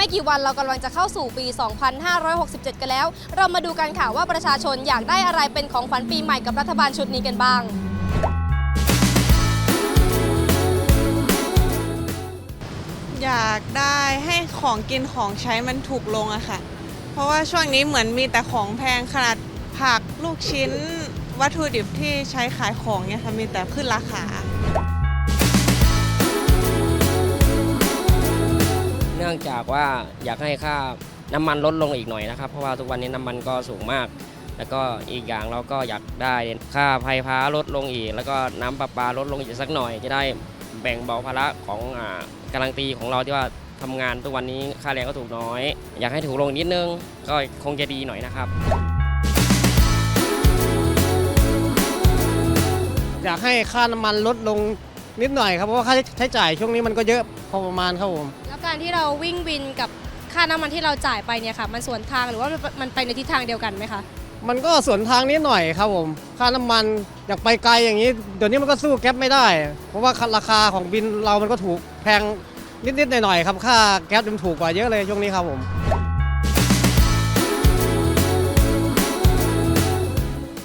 ไม่กี่วันเรากำลังจะเข้าสู่ปี 2567 กันแล้ว เรามาดูกันค่ะว่าประชาชนอยากได้อะไรเป็นของขวัญปีใหม่กับรัฐบาลชุดนี้กันบ้าง อยากได้ให้ของกินของใช้มันถูกลงอะค่ะ เพราะว่าช่วงนี้เหมือนมีแต่ของแพงขนาดผักลูกชิ้น วัตถุดิบที่ใช้ขายของเนี่ยค่ะมีแต่ขึ้นราคา องจากว่าอยากให้ค่าน้ำมันลดลงอีกหน่อยนะครับ เพราะว่าทุกวันนี้น้ำมันก็สูงมาก แล้วก็อีกอย่างเราก็อยากได้ค่าไฟฟ้าลดลงอีก แล้วก็น้ำประปาลดลงอีกสักหน่อยจะได้แบ่งเบาภาระของอ่ากำลังตีของเราที่ว่าทำงานทุกวันนี้ค่าแรงก็ถูกน้อย อยากให้ถูกลงนิดนึงก็คงจะดีหน่อยนะครับอยากให้ค่าน้ำมันลดลงนิดหน่อยครับเพราะว่าค่าใช้จ่ายช่วงนี้มันก็เยอะพอประมาณครับผม การที่เราวิ่งวินกับค่าน้ำมันที่เราจ่ายไปเนี่ยค่ะ มันสวนทางหรือว่ามันไปในทิศทางเดียวกันไหมคะมันก็สวนทางนิดหน่อยครับผมค่าน้ำมันอยากไปไกลอย่างนี้เดี๋ยวนี้มันก็สู้แก๊ปไม่ได้ เพราะว่าราคาของบินเรามันก็ถูกแพงนิดๆหน่อยๆครับค่าแก๊สมันถูกกว่าเยอะเลยช่วงนี้ครับผม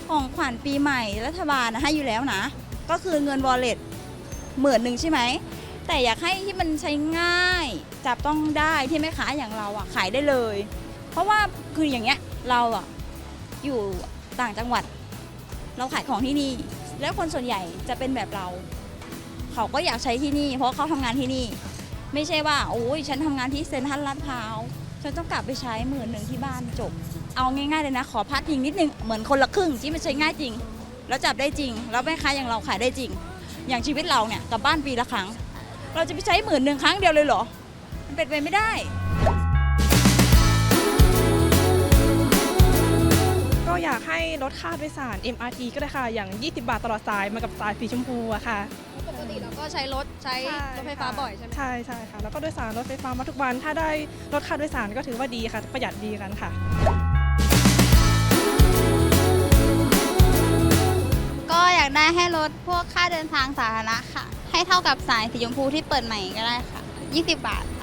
ของขวัญปีใหม่รัฐบาลนะให้อยู่แล้วนะ ก็คือเงินวอลเล็ตหมื่นหนึ่งใช่ไหม แต่อยากให้ที่มันใช้ง่ายจับต้องได้ที่แม่ค้าอย่างเราอะขายได้เลย เพราะว่าคืออย่างเงี้ยเราอะอยู่ต่างจังหวัด เราขายของที่นี่ แล้วคนส่วนใหญ่จะเป็นแบบเรา เขาก็อยากใช้ที่นี่ เพราะเขาทำงานที่นี่ ไม่ใช่ว่าโอ้ยฉันทำงานที่เซ็นทรัลลาดพร้าวฉันต้องกลับไปใช้หมื่นหนึ่งที่บ้านจบ เอาง่ายๆเลยนะ ขอพัดพิงนิดนึงเหมือนคนละครึ่งที่มันใช้ง่ายจริง แล้วจับได้จริง แล้วแม่ค้าอย่างเราขายได้จริง อย่างชีวิตเราเนี่ยกลับบ้านปีละครั้ง เราจะไปใช้หมื่นหนึ่งครั้งเดียวเลยเหรอ มันเป็นไปไม่ได้ ก็อยากให้ลดค่าโดยสาร MRT ก็ได้ค่ะ อย่าง 20 บาทตลอดสายมากับสายสีชมพูอะค่ะ ปกติเราก็ใช้รถใช้รถไฟฟ้าบ่อยใช่ไหมใช่ใช่ค่ะ แล้วก็โดยสารรถไฟฟ้ามาทุกวัน ถ้าได้ลดค่าโดยสารก็ถือว่าดีค่ะ ประหยัดดีกันค่ะ ให้ลดพวกค่าเดินทางสาธารณะค่ะ ให้เท่ากับสายสีชมพูที่เปิดใหม่ก็ได้ค่ะ 20 บาทค่ะ